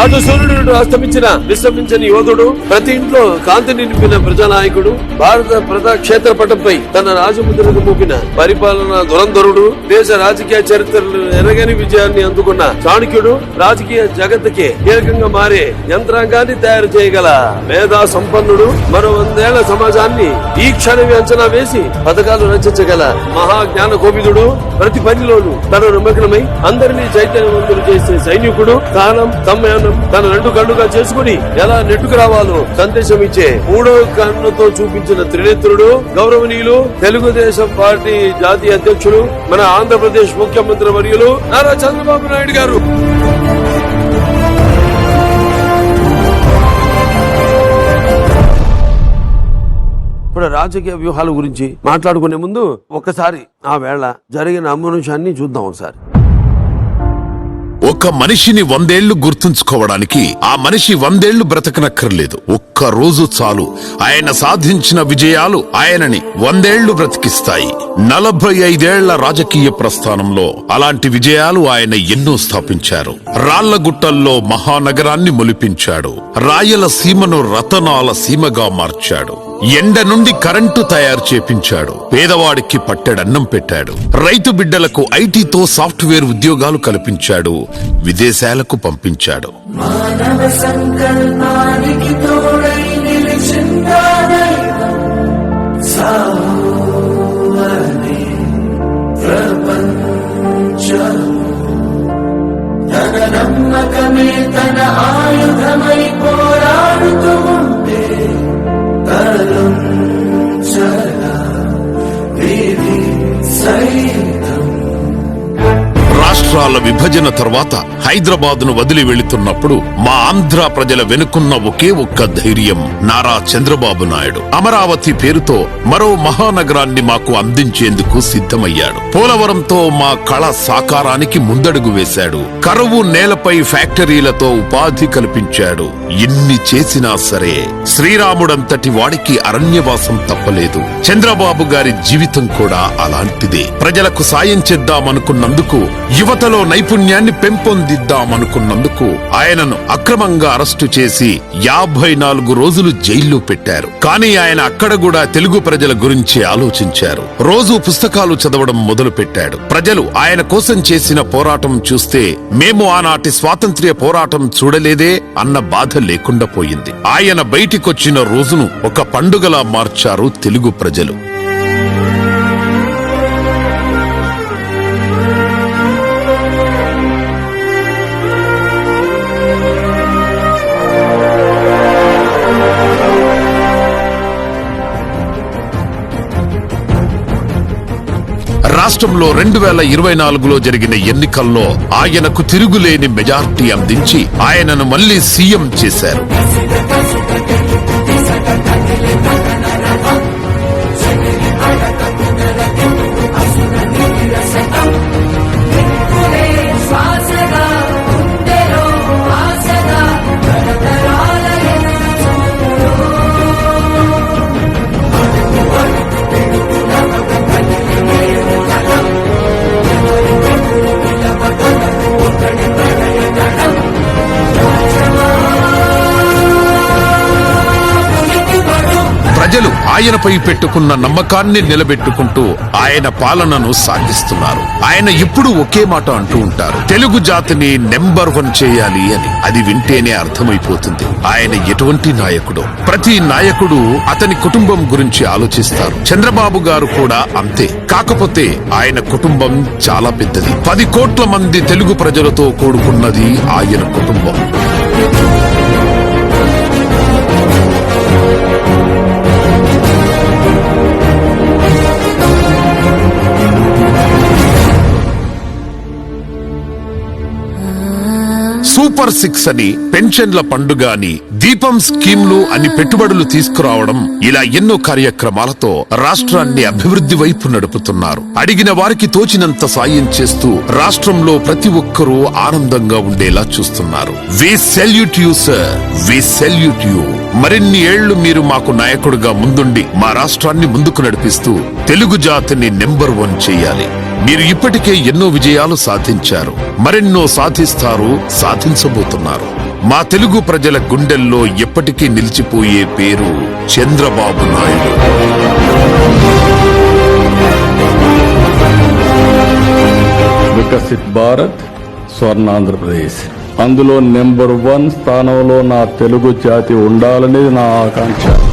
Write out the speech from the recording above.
అటు సూర్యుడు అస్తమించిన విశ్రమించని యోధుడు ప్రతి ఇంట్లో కాంతి నింపిన ప్రజానాయకుడు భారత ప్రజా క్షేత్ర పటంపై తన రాజముద్రకు మూపిన పరిపాలన దురంధరుడు దేశ రాజకీయ చరిత్రలు ఎరగని విజయాన్ని అందుకున్న చాణక్యుడు రాజకీయ జగత్కి కీలకంగా మారే యంత్రాంగాన్ని తయారు చేయగల మేధా సంపన్నుడు మరో వందేళ్ళ సమాజాన్ని ఈ క్షణమే అంచనా వేసి పథకాలు రచించగల మహా జ్ఞాన కోవిదుడు ప్రతి పనిలోనూ తన నిమగ్నమై అందరినీ చైతన్యవంతులు చేసే సైనికుడు కాలం సమ్మయానం తన రెండు కన్నుగా చేసుకుని ఎలా నెట్టుకు రావాలో సందేశం ఇచ్చే మూడో కన్నుతో చూపించిన త్రినేత్రుడు గౌరవనీయులు తెలుగుదేశం పార్టీ జాతీయ అధ్యక్షులు మన ఆంధ్రప్రదేశ్ ముఖ్యమంత్రి వర్యులు నారా చంద్రబాబు నాయుడు గారు. ఇప్పుడు రాజకీయ వ్యూహాల గురించి మాట్లాడుకునే ముందు ఒకసారి ఆ వేళ జరిగిన అమానుషాన్ని చూద్దాం ఒకసారి. ఒక మనిషిని వందేళ్ళు గుర్తుంచుకోవడానికి ఆ మనిషి వందేళ్ళు బ్రతకనక్కర్లేదు. ఒక్క రోజు చాలు. ఆయన సాధించిన విజయాలు ఆయనని వందేళ్ళు బ్రతికిస్తాయి. నలభై ఐదేళ్ళ రాజకీయ ప్రస్థానంలో అలాంటి విజయాలు ఆయన ఎన్నో స్థాపించారు. రాళ్ళగుట్టల్లో మహానగరాన్ని మొలిపించాడు. రాయల సీమను రతనాల సీమగా మార్చాడు. ఎండ నుండి కరెంటు తయారు చేపించాడు. పేదవాడికి పట్టెడన్నం పెట్టాడు. రైతు బిడ్డలకు ఐటీతో సాఫ్ట్వేర్ ఉద్యోగాలు కల్పించాడు. విదేశాలకు పంపించాడు. మానవ సంకల్పానికి నమ్మకమే తన ఆయుధమై రాష్ట్రాల విభజన తర్వాత హైదరాబాద్ను వదిలి వెళుతున్నప్పుడు మా ఆంధ్ర ప్రజల వెనుకున్న ఒకే ఒక్క ధైర్యం నారా చంద్రబాబు నాయుడు. అమరావతి పేరుతో మరో మహానగరాన్ని మాకు అందించేందుకు సిద్ధమయ్యాడు. పోలవరంతో మా కళ సాకారానికి ముందడుగు వేశాడు. కరువు నేలపై ఫ్యాక్టరీలతో ఉపాధి కల్పించాడు. ఎన్ని చేసినా సరే శ్రీరాముడంతటి వాడికి అరణ్యవాసం తప్పలేదు. చంద్రబాబు గారి జీవితం కూడా అలాంటిదే. ప్రజలకు సాయం చేద్దామనుకున్నందుకు యువతలో నైపుణ్యాన్ని పెంపొందిద్దామనుకున్నందుకు ఆయనను అక్రమంగా అరెస్టు చేసి యాభై నాలుగు రోజులు జైల్లో పెట్టారు. కానీ ఆయన అక్కడ కూడా తెలుగు ప్రజల గురించి ఆలోచించారు. రోజు పుస్తకాలు చదవడం మొదలు పెట్టాడు ప్రజలు ఆయన కోసం చేసిన పోరాటం చూస్తే మేము ఆనాటి స్వాతంత్ర్య పోరాటం చూడలేదే అన్న బాధ లేకుండా పోయింది. ఆయన బయటికొచ్చిన రోజును ఒక పండుగలా మార్చారు తెలుగు ప్రజలు. రాష్ట్రంలో రెండు వేల ఇరవై నాలుగులో జరిగిన ఎన్నికల్లో ఆయనకు తిరుగులేని మెజార్టీ అందించి ఆయనను మళ్ళీ సీఎం చేశారు. ఆయనపై పెట్టుకున్న నమ్మకాన్ని నిలబెట్టుకుంటూ ఆయన పాలనను సాగిస్తున్నారు. ఆయన ఎప్పుడూ ఒకే మాట అంటూ ఉంటారు. తెలుగు జాతిని నెంబర్ వన్ చేయాలి అని. అది వింటేనే అర్థమైపోతుంది. ఆయన ఎటువంటి నాయకుడు. ప్రతి నాయకుడు అతని కుటుంబం గురించి ఆలోచిస్తారు. చంద్రబాబు గారు కూడా అంతే. కాకపోతే ఆయన కుటుంబం చాలా పెద్దది. పది కోట్ల మంది తెలుగు ప్రజలతో కూడుకున్నది ఆయన కుటుంబం. సూపర్ సిక్స్ అని పెన్షన్ల పండుగ అని దీపం స్కీమ్లు అని పెట్టుబడులు తీసుకురావడం ఇలా ఎన్నో కార్యక్రమాలతో రాష్ట్రాన్ని అభివృద్ధి వైపు నడుపుతున్నారు. అడిగిన వారికి తోచినంత సాయం చేస్తూ రాష్ట్రంలో ప్రతి ఒక్కరూ ఆనందంగా ఉండేలా చూస్తున్నారు. We salute you sir we salute you మరిన్ని ఏళ్ళు మీరు మాకు నాయకుడిగా ముందుండి మా రాష్ట్రాన్ని ముందుకు నడిపిస్తూ తెలుగు జాతిని నెంబర్ వన్ చేయాలి. మీరు ఇప్పటికే ఎన్నో విజయాలు సాధించారు. మరెన్నో సాధిస్తారు సాధించబోతున్నారు. మా తెలుగు ప్రజల గుండెల్లో ఎప్పటికీ నిలిచిపోయే పేరు చంద్రబాబు నాయుడు. వికసిత్ భారత్ స్వర్ణాంధ్రప్రదేశ్. అందులో నెంబర్ వన్ స్థానంలో నా తెలుగు జాతి ఉండాలనేది నా ఆకాంక్ష.